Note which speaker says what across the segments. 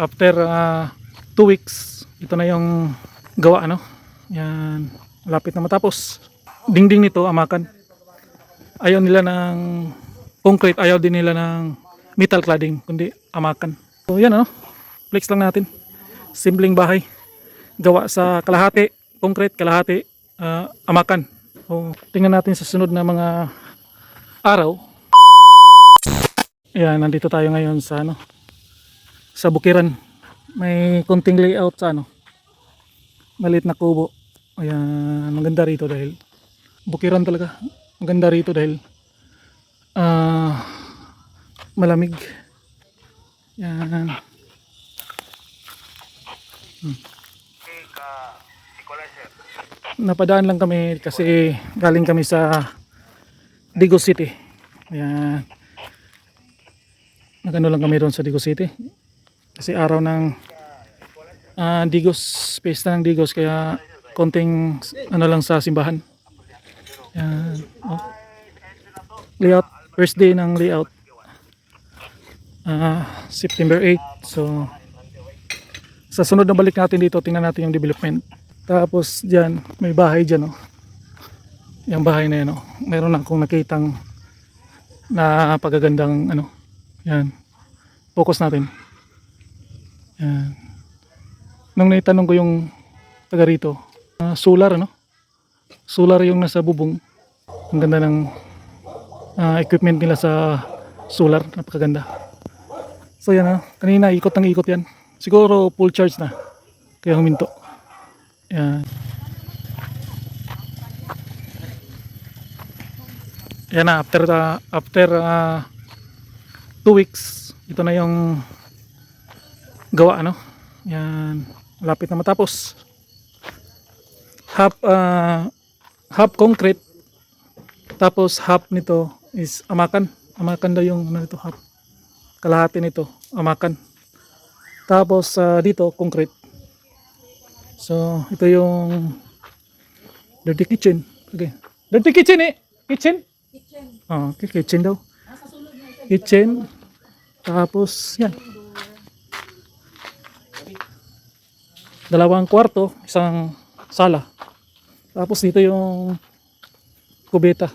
Speaker 1: after 2 weeks, ito na yung gawa ano. Yan, lapit na matapos. Dingding nito, amakan. Ayaw nila ng concrete, ayaw din nila ng metal cladding, kundi amakan. So yan ano, flex lang natin. Simpleng bahay. Gawa sa kalahati, concrete, kalahati, ah, amakan. So, tingnan natin sa sunod na mga araw. Ayan, nandito tayo ngayon sa ano, sa Bukiran. May konting layout sa ano, maliit na kubo. Ayan, maganda rito dahil Bukiran talaga. Maganda rito dahil ah malamig. Yan. Napadaan lang kami kasi galing kami sa Digo City. Ayan. Nagano lang kami doon sa Digo City. Kasi araw ng ah, Digos, pesta ng Digos kaya konting ano lang sa simbahan. Yan. Oh. Layout, first day ng layout. Ah, September 8. So sa sunod na balik natin dito, tingnan natin yung development. Tapos diyan, may bahay diyan, oh. Yung bahay na yan, oh. Meron akong nakitang na pagagandang ano. Yan. Focus natin. Yan. Nung naitanong ko yung taga rito, ah, solar ano? Solar yung nasa bubong. Ang ganda ng ah, equipment nila sa solar, napakaganda. So yan ah, kanina ikot ng ikot yan. Siguro full charge na. Kaya huminto. Yan. Yan na, after, ah, after ah, two weeks, ito na yung gawa ano. Yan, malapit na matapos. Half, ah, half concrete, tapos half nito is amakan. Amakan daw yung ano nito, half. Kalahati nito, amakan. Tapos ah, dito, concrete. So, ito yung dirty kitchen. Okay. Dirty kitchen eh. Kitchen?
Speaker 2: Kitchen.
Speaker 1: Oh, okay, kitchen daw. Kitchen. Tapos, yan. Dalawang kwarto, isang sala. Tapos dito yung kubeta.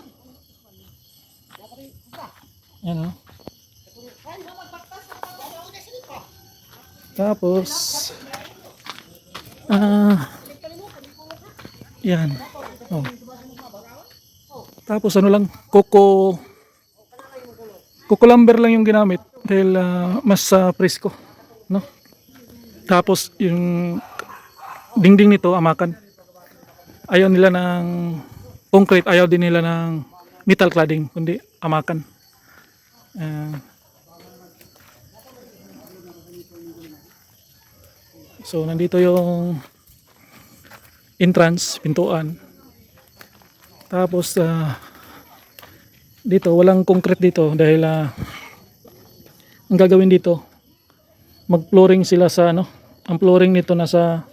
Speaker 1: Yan oh. Tapos, ah, yan. Oh. Tapos ano lang, coco Kukulamber lang yung ginamit dahil ah, mas ah, presko, no? Tapos yung dingding nito amakan. Ayaw nila ng concrete, ayaw din nila ng metal cladding, kundi amakan. Ah. so nandito yung entrance, pintuan. Tapos ah, dito walang concrete dito dahil ah, ang gagawin dito mag-flooring sila sa ano ang flooring nito nasa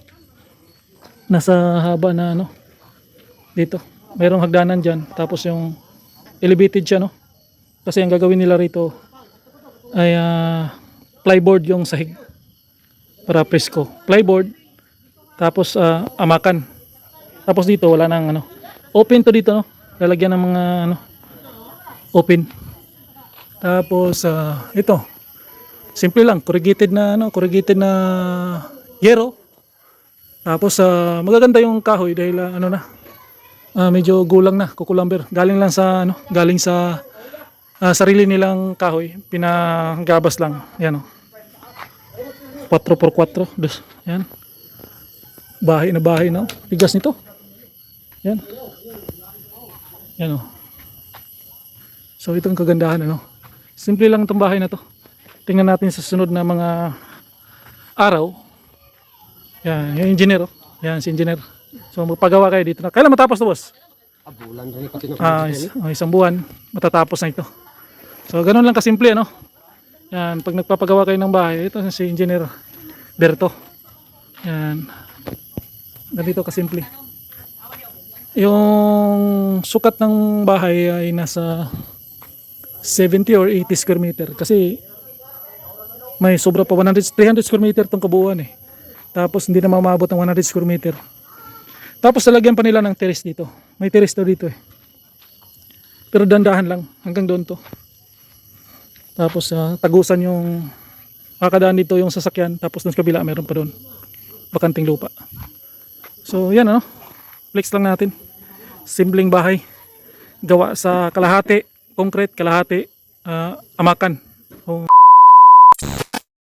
Speaker 1: nasa haba na ano dito mayroong hagdanan dyan tapos yung elevated siya no kasi ang gagawin nila rito ay ah, plyboard yung sahig para presko plyboard tapos ah, amakan tapos dito wala nang ano open to dito no lalagyan ng mga ano open. Tapos ah, ito. Simple lang, corrugated na ano, corrugated na yero. Tapos ah, magaganda yung kahoy dahil ah, ano na. ah, medyo gulang na, kukulamber. Galing lang sa ano, galing sa ah, sarili nilang kahoy, pinagabas lang. Yan oh. 4x4, dos. Yan. Bahay na bahay no. Bigas nito. Yan. Yan oh. So itong kagandahan ano. Simple lang itong bahay na to. Tingnan natin sa sunod na mga araw. Yan, yung engineer. oh. Yan si engineer. So magpagawa kayo dito na. Kailan matapos to boss?
Speaker 3: Abulan rin pati ng
Speaker 1: Ah, is, oh, isang buwan matatapos na ito. So ganun lang kasimple ano. Yan, pag nagpapagawa kayo ng bahay, ito si engineer Berto. Yan. Ganito kasimple. Yung sukat ng bahay ay nasa 70 or 80 square meter kasi May sobra pa 100 300 square meter tong kabuuan eh. Tapos hindi na mamabot ng 100 square meter. Tapos lalagyan pa nila ng terrace dito. May terrace daw dito eh. Pero dandahan lang hanggang doon to. Tapos ah, tagusan yung kakadaan dito yung sasakyan tapos doon sa kabila meron pa doon bakanting lupa. So yan ano. Flex lang natin. Simpleng bahay. Gawa sa kalahati concrete, kalahati ah, amakan. O